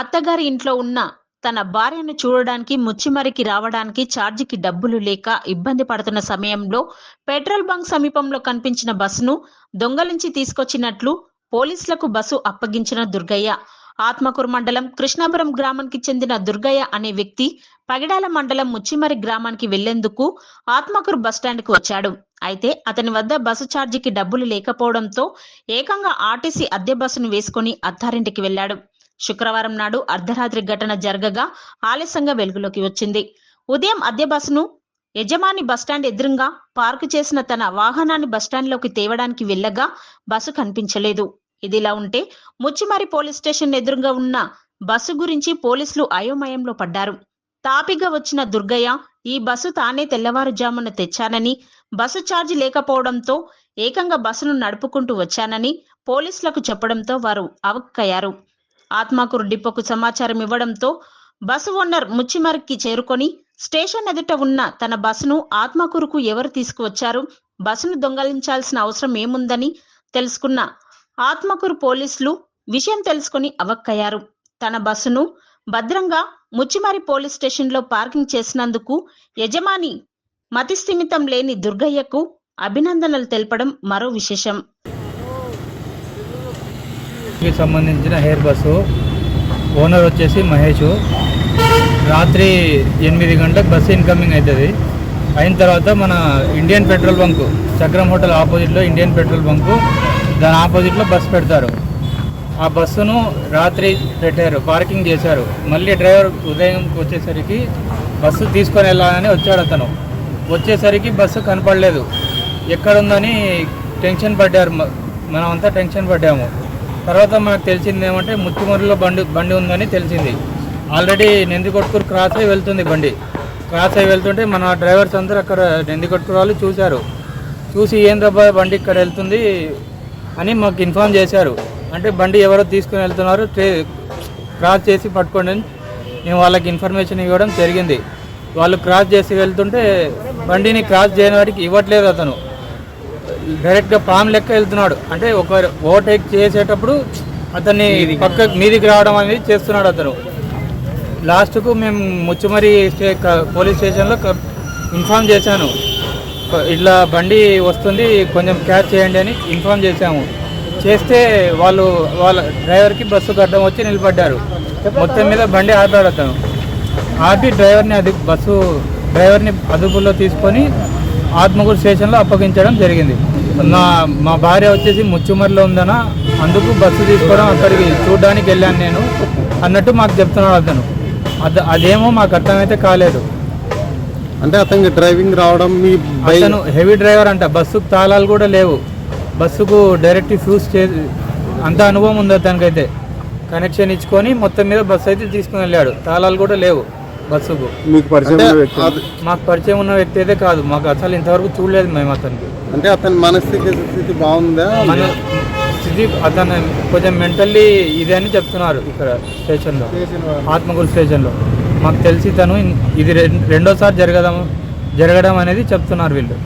అత్తగారి ఇంట్లో ఉన్న తన భార్యను చూడడానికి ముచ్చిమరికి రావడానికి ఛార్జీకి డబ్బులు లేక ఇబ్బంది పడుతున్న సమయంలో పెట్రోల్ బంక్ సమీపంలో కనిపించిన బస్సును దొంగలించి తీసుకొచ్చినట్లు పోలీసులకు బస్సు అప్పగించిన దుర్గయ్య. ఆత్మకూరు మండలం కృష్ణాపురం గ్రామానికి చెందిన దుర్గయ్య అనే వ్యక్తి పగిడాల మండలం ముచ్చిమరి గ్రామానికి వెళ్ళేందుకు ఆత్మకూరు బస్టాండ్కి వచ్చాడు. అయితే అతని వద్ద బస్సు ఛార్జీకి డబ్బులు లేకపోవడంతో ఏకంగా ఆర్టీసీ అద్దె బస్సును వేసుకుని అత్తారింటికి వెళ్ళాడు శుక్రవారం నాడు అర్ధరాత్రి ఘటన జరగగా ఆలస్యంగా వెలుగులోకి వచ్చింది. ఉదయం అద్దె బస్సును యజమాని బస్టాండ్ ఎదురుగా పార్కు చేసిన తన వాహనాన్ని బస్టాండ్లోకి తేవడానికి వెళ్ళగా బస్సు కనిపించలేదు. ఇదిలా ఉంటే ముచ్చిమారి పోలీస్ స్టేషన్ ఎదురుగా ఉన్న బస్సు గురించి పోలీసులు అయోమయంలో పడ్డారు. తాపిగా వచ్చిన దుర్గయ్య ఈ బస్సు తానే తెల్లవారుజామున తెచ్చానని బస్సు ఛార్జ్ లేకపోవడంతో ఏకంగా బస్సును నడుపుకుంటూ వచ్చానని పోలీసులకు చెప్పడంతో వారు అవక్కయ్యారు ఆత్మకూరు డిపోకు సమాచారం ఇవ్వడంతో బస్సు ఓనర్ ముచ్చిమరికి చేరుకొని స్టేషన్ ఎదుట ఉన్న తన బస్సును ఆత్మకూరుకు ఎవరు తీసుకువచ్చారు? బస్సును దొంగలించాల్సిన అవసరం ఏముందని తెలుసుకున్న ఆత్మకూరు పోలీసులు విషయం తెలుసుకుని అవక్కయ్యారు. తన బస్సును భద్రంగా ముచ్చిమరి పోలీస్ స్టేషన్లో పార్కింగ్ చేసినందుకు యజమాని మతిస్థిమితం లేని దుర్గయ్యకు అభినందనలు తెలపడం మరో విశేషం. కి సంబంధించిన హెయిర్ బస్సు ఓనర్ వచ్చేసి మహేష్. రాత్రి ఎనిమిది గంటలకు బస్సు ఇన్కమింగ్ అవుతుంది అయిన తర్వాత మన ఇండియన్ పెట్రోల్ బంకు చక్రం హోటల్ ఆపోజిట్లో ఇండియన్ పెట్రోల్ బంకు దాని ఆపోజిట్లో బస్సు పెడతారు. ఆ బస్సును రాత్రి పెట్టారు పార్కింగ్ చేశారు. మళ్ళీ డ్రైవర్ ఉదయం వచ్చేసరికి బస్సు తీసుకొని వెళ్ళాలని వచ్చాడు అతను. వచ్చేసరికి బస్సు కనపడలేదు. ఎక్కడుందని టెన్షన్ పడ్డారు మనమంతా టెన్షన్ పడ్డాము. తర్వాత మనకు తెలిసింది ఏమంటే ముత్తిమూరులో బండి బండి ఉందని తెలిసింది. ఆల్రెడీ నెందికొట్కూరు క్రాస్ అయి వెళ్తుంది బండి. క్రాస్ అయి వెళ్తుంటే మన డ్రైవర్స్ అందరూ అక్కడ నెందికొట్కూరు వాళ్ళు చూశారు. చూసి ఏం రబ్బా బండి ఇక్కడ వెళ్తుంది అని మాకు ఇన్ఫామ్ చేశారు. అంటే బండి ఎవరో తీసుకుని వెళ్తున్నారు క్రాస్ చేసి పట్టుకోండి అని మేము వాళ్ళకి ఇన్ఫర్మేషన్ ఇవ్వడం జరిగింది. వాళ్ళు క్రాస్ చేసి వెళ్తుంటే బండిని క్రాస్ చేయని వాడికి ఇవ్వట్లేదు అతను. డైరెక్ట్గా పామ్ లెక్క వెళ్తున్నాడు. అంటే ఒక ఓవర్టేక్ చేసేటప్పుడు అతన్ని పక్క మీదికి రావడం అనేది చేస్తున్నాడు అతను. లాస్ట్కు మేము ముచ్చుమరి స్టే పోలీస్ స్టేషన్లో ఇన్ఫామ్ చేశాను. ఇట్లా బండి వస్తుంది కొంచెం క్యాచ్ చేయండి అని ఇన్ఫామ్ చేశాము. చేస్తే వాళ్ళు వాళ్ళ డ్రైవర్కి బస్సు గడ్డం వచ్చి నిలబడ్డారు. మొత్తం మీద బండి ఆపాడు అతను. ఆపి డ్రైవర్ని అది బస్సు డ్రైవర్ని అదుపులో తీసుకొని ఆత్మకూరు స్టేషన్లో అప్పగించడం జరిగింది. నా మా భార్య వచ్చేసి ముచ్చుమరిలో ఉందన? అందుకు బస్సు తీసుకోవడం అక్కడికి చూడడానికి వెళ్ళాను నేను. అన్నట్టు మాకు చెప్తున్నాడు అతను. అద అదేమో మాకు అర్థమైతే కాలేదు. అంటే అతనికి డ్రైవింగ్ రావడం మీ అతను హెవీ డ్రైవర్ అంట. బస్సుకు తాళాలు కూడా లేవు. బస్సుకు డైరెక్ట్ ఫ్యూజ్ చే అంత అనుభవం ఉంది అతనికైతే. కనెక్షన్ ఇచ్చుకొని మొత్తం మీద బస్సు అయితే తీసుకుని వెళ్ళాడు. తాళాలు కూడా లేవు బస్సుకు. మీకు పరిచయం మాకు పరిచయం ఉన్న వ్యక్తి అయితే కాదు. మాకు అసలు ఇంతవరకు చూడలేదు మేము అతనికి. అంటే అతని మనస్థితి స్థితి బాగుందా? మన స్థితి అతను కొంచెం మెంటల్లీ ఇది అని చెప్తున్నారు ఇక్కడ స్టేషన్లో. ఆత్మకూరు స్టేషన్లో. మాకు తెలిసి తను ఇది రెండోసారి జరగడం జరగడం అనేది చెప్తున్నారు వీళ్ళు.